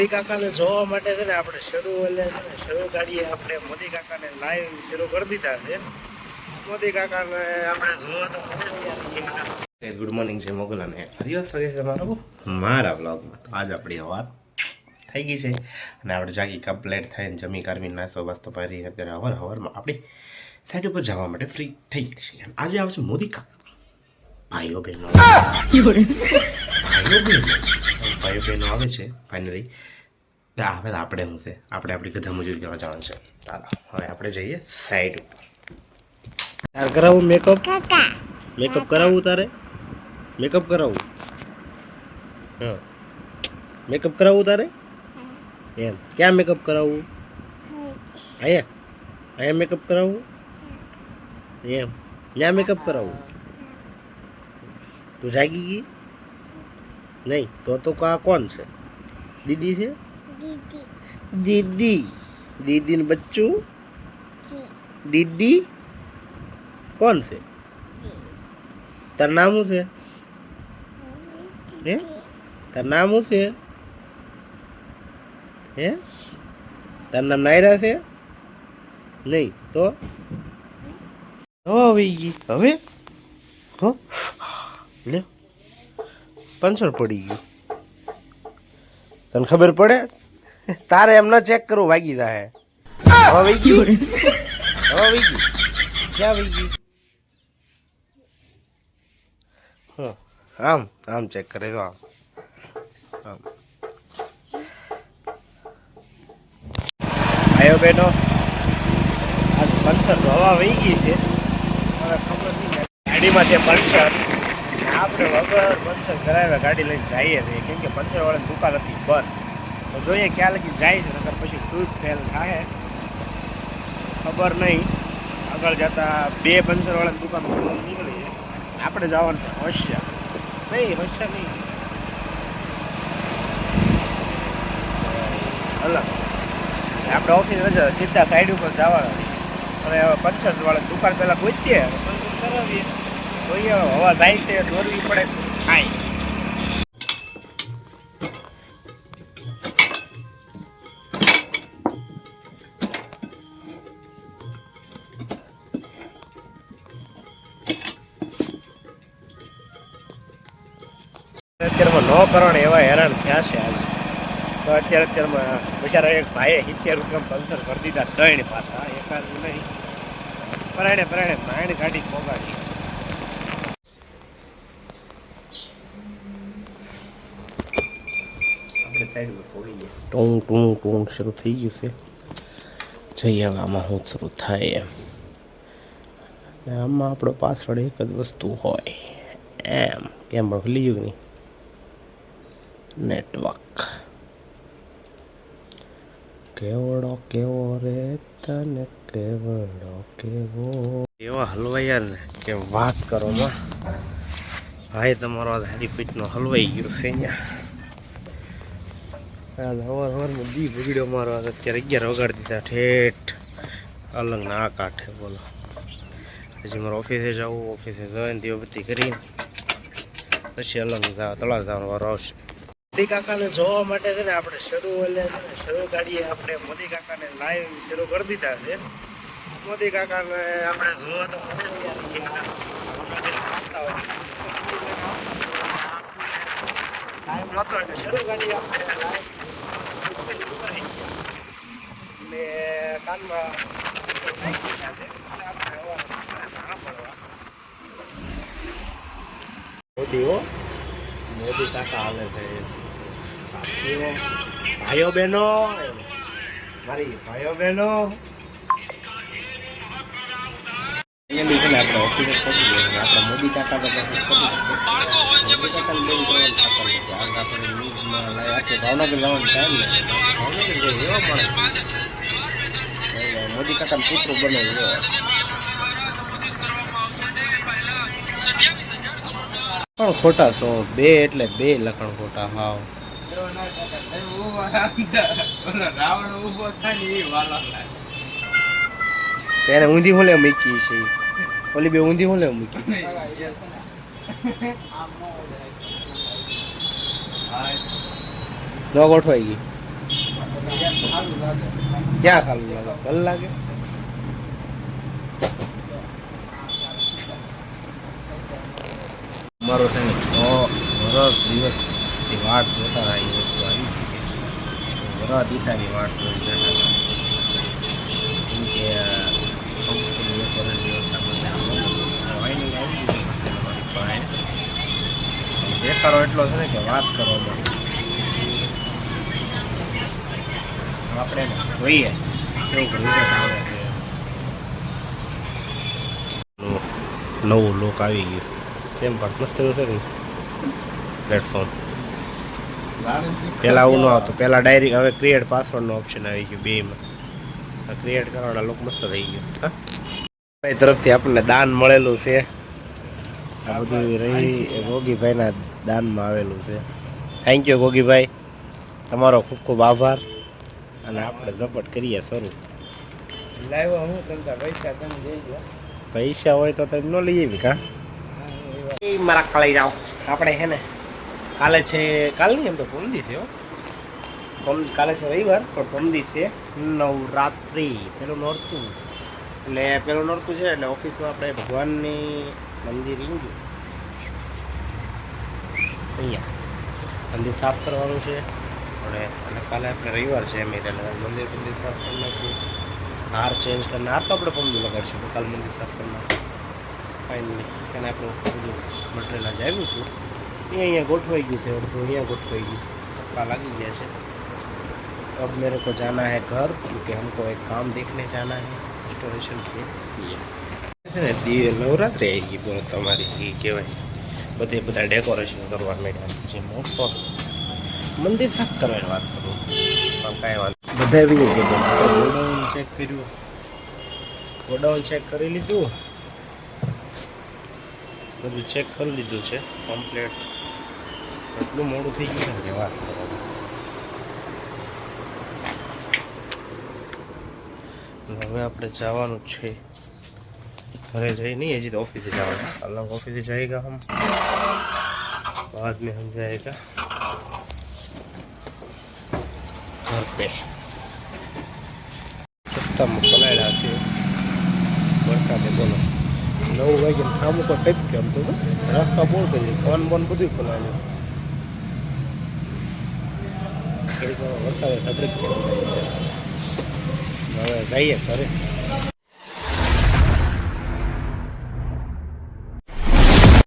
મોદી કાકાને જોવા માટે છે ને આપણે શરૂ એટલે છે ને શરૂ ગાડીએ આપણે મોદી કાકાને લાઈવ શરૂ કરી દીધા છે. મોદી કાકાને આપણે જોવા તો ગુડ મોર્નિંગ છે મોગલાને. હરિયો સ્વાગત છે મારો મારા બ્લોગમાં તો આજ આપણી વાત થઈ ગઈ છે. અને આપણે જાગી કમ્પ્લેટ થઈને જમી કરવી નાસ્તો બાસ્તો પહેરી અત્યારે હવાર હવારમાં આપણી સાઈડ ઉપર જવા માટે ફ્રી થઈ ગઈ છે અને આજે આવશે મોદી કાકા. ભાઈઓ બહેનો. ભાઈઓ બહેનો. ભાઈઓ બહેનો આવે છે ફાઇનલી આવે આપણે શું છે? આપણે આપણી ગધા મજૂરી કરવા જવાનું છે. ચાલો હવે આપણે જઈએ સાઈડ ઉપર. તાર કરાવું મેકઅપ મેકઅપ કરાવવું તારે? મેકઅપ કરાવવું હા. મેકઅપ કરાવવું તારે? એમ. ક્યાં મેકઅપ કરાવવું અહીંયા? અહીંયા મેકઅપ કરાવવું એમ. ત્યાં મેકઅપ કરાવવું તું જાગી ગઈ? નહીં તો તો કા કોણ છે? દીદી છે? દીદી. દીદી. ને બચ્ચું? દીદી? કોણ છે? તાર નામ શું છે? હે? તાર નામ શું છે? હે? તાર નામ નાયરા છે? નહીં તો? હવે હવે? હો? લે. પંચર પડી ગયું. તને ખબર પડે? તારે એમ ના ચેક કરવું વાગી જાય હવે વહી ગયું? હવે વહી ગયું? ક્યાં વહી ગયું? હં, આમ આમ ચેક કરે તો આમ. આમ. આયો બેનો? આજ પંચર તો હવા વહી ગઈ છે. હવે ખબર નહીં. ગાડીમાં છે પંચર. આપણે વગર પંચર કરાવ્યા, ગાડી લઈને જઈએ છીએ. કેમ કે પંચર વાળાની દુકાન હતી, બંધ. તો જોઈએ ક્યાં લગી જાય છે, નકર પછી ટ્યુબ ફેલ થાય. ખબર નહીં. આગળ જતા બે પંચર વાળાની દુકાન નીકળી આપણે જવાનું છે નહીં, હોશિયાર નહીં. અલગ. આપણે ઓફિસ રજા, સીધા સાઈડ ઉપર જવાના. હવે પંચર વાળા દુકાન પહેલાં ગોતીએ. કરાવીએ. જોઈએ, હવે જાય છે, દોરવી પડે થાય અત્યારમાં ન કરણ એવા હેરાન થયા છે આજે. તો અત્યારે અત્યારમાં બિચારા એક ભાઈએ સિત્તેર રૂપિયા પંચર કરી દીધા ત્રણ પાછા, એકાદ નહીં. પરાણે પરાણે માયણ ગાડી પોગાડી. આપણે સાઈડ ટુંગ શરૂ થઈ ગયું છે. જઈએ હવે આમાં શું શરૂ થાય એમ. આમાં આપણો પાછળ એક જ વસ્તુ હોય. એમ. કેમ ભૂલી ગયું નહીં? નેટવર્ક. કેવડો, કેવો રે તને, કેવડો, કેવો? એવા હલવાઈ ને. કે વાત કરો માં. ભાઈ, તમારો આ હરીફીટનો હલવાઈ ગયો છે અહીંયા હવાર હવારમાં દી બગડ્યો મારો અત્યારે અગિયાર વગાડી દીધા. ઠેઠ. અલંગના આ કાંઠે, બોલો. પછી મારે ઓફિસે જવું, ઓફિસે જઈને દીવબત્તી કરી પછી અલંગ તળાવ જવાનો વારો આવશે. મોદી કાકાને જોવા માટે છે ને આપણે શરૂ એટલે શરૂ ગાડીએ આપણે મોદી કાકાને લાઈવ શરૂ કરી દીધા છે. મોદી કાકાને આપણે જોવા તો. ટાઈમ નહોતો એટલે શરૂ ગાડી આપણે live. સાંભળવા મોદી કાકા હાલે છે. ભાઈઓ બહેનો. મારી ભાઈઓ બહેનો. અહીંયા છે આપણે ઓફિસે પહોંચી ગયા છે આપણા મોદી કાકા તો પછી મોદી કાકાને બેન કરવાનું ખાતર નથી આજ આપણે ન્યૂઝમાં લાવી આખે ભાવનગર જવાનો ટાઈમ નથી ભાવનગર જઈએ એવો માણસ મોદી કાકાને પુત્ર બને એવો. પણ ખોટા સો બે એટલે બે લખણ ખોટા હાવ. રાવણ ઊભો થાય ને એ વાલા તેને ઊંધી હું લે મૂકી છે? ઓલી બે ઊંધી હું લેવું મૂકી? ન ગોઠવાઈ ગઈ. ક્યાં ખાલું લાગે? ભલ લાગે? મારો છે ને છ વરસ દિવસથી વાટ જોતા એ વસ્તુ આવી વરસ દીઠાની વાટ જોઈ જતા કે કંપની કરેલી વ્યવસ્થા બધા વાઇનિંગ આવી ગયું અમારી દેખાડો એટલો છે ને કે વાત કરો આપણે જોઈએ નવું લોક આવી ગયું. કેમ પણ મસ્ત છે ને. પ્લેટફોર્મ પહેલાં આવું ન આવતું. પહેલાં ડાયરી હવે ક્રિએટ પાસવર્ડનો ઓપ્શન આવી ગયું બેમાં ક્રિએટ કરવાના લોક મસ્ત થઈ ગયું. હા? તરફથી આપણને દાન મળેલું છે. આ બધું રહી ગોગીભાઈના દાનમાં આવેલું છે. Thank you Gogibhai. તમારો ખૂબ ખૂબ આભાર અને આપણે ઝપટ કરીએ શરૂ. લાવ્યો હું તમતા પૈસા તમે દઈ દો પૈસા હોય તો તમે ન લઈ આવી કા? મારા કાલે જાઓ આપણે હે ને કાલે છે કાલ નહીં એમ તો પમદી છે કાલે છે રવિવાર પણ પમદી છે નવરાત્રિ. પેલું નોરતું. એટલે પેલું નોરતું છે એટલે ઓફિસમાં આપણે ભગવાનની મંદિર ઈંગ્યું અહીંયા મંદિર સાફ કરવાનું છે અને અને કાલે આપણે રવિવાર છે એમ એટલે મંદિર મંદિર સાફ કરી નાખ્યું હાર ચેન્જ કરીને હાર તો આપણે પમદી લગાડશું કાલ મંદિર સાફ કરી નાખશું ફાઇનલી એને આપણું બધું મટીરિયલ આજે આવ્યું હતું એ અહીંયા ગોઠવાઈ ગયું છે અડધું અહીંયા ગોઠવાઈ ગયું પપ્પા લાગી ગયા છે अब मेरे को जाना है घर क्योंकि हमको एक काम देखने जाना है रेस्टोरेशन के लिए છે ને, દી નવરાત્રિ આવી ગઈ બોલો તમારી એ કહેવાય. બધે બધા ડેકોરેશન કરવા માંડ્યા જે મોટો. મંદિર સાફ કરવાની વાત કરું. પણ કાંઈ વાત બધા એવી રીતે ગોડાઉન ચેક કર્યું. ગોડાઉન ચેક કરી લીધું. બધું ચેક કરી લીધું છે કમ્પ્લેટ એટલું મોડું થઈ ગયું છે વાત કરવાની. હવે આપણે જવાનું છે. ઘરે જઈ नहीं हजी तो ऑफिस से जाना है अलग ऑफिस से जाएगा हम बाद में हम जाएगा घर पे રસ્તામાં પલાળ્યા છે વરસાદે બોલો નવ વાગે આમ ઉપર ટેપ કેમ તો રસ્તા બોલ કરી ફોન બોન બધું પલાળ્યું ઘડીક વાર વરસાદે તકલીફ કેમ હવે જઈએ ઘરે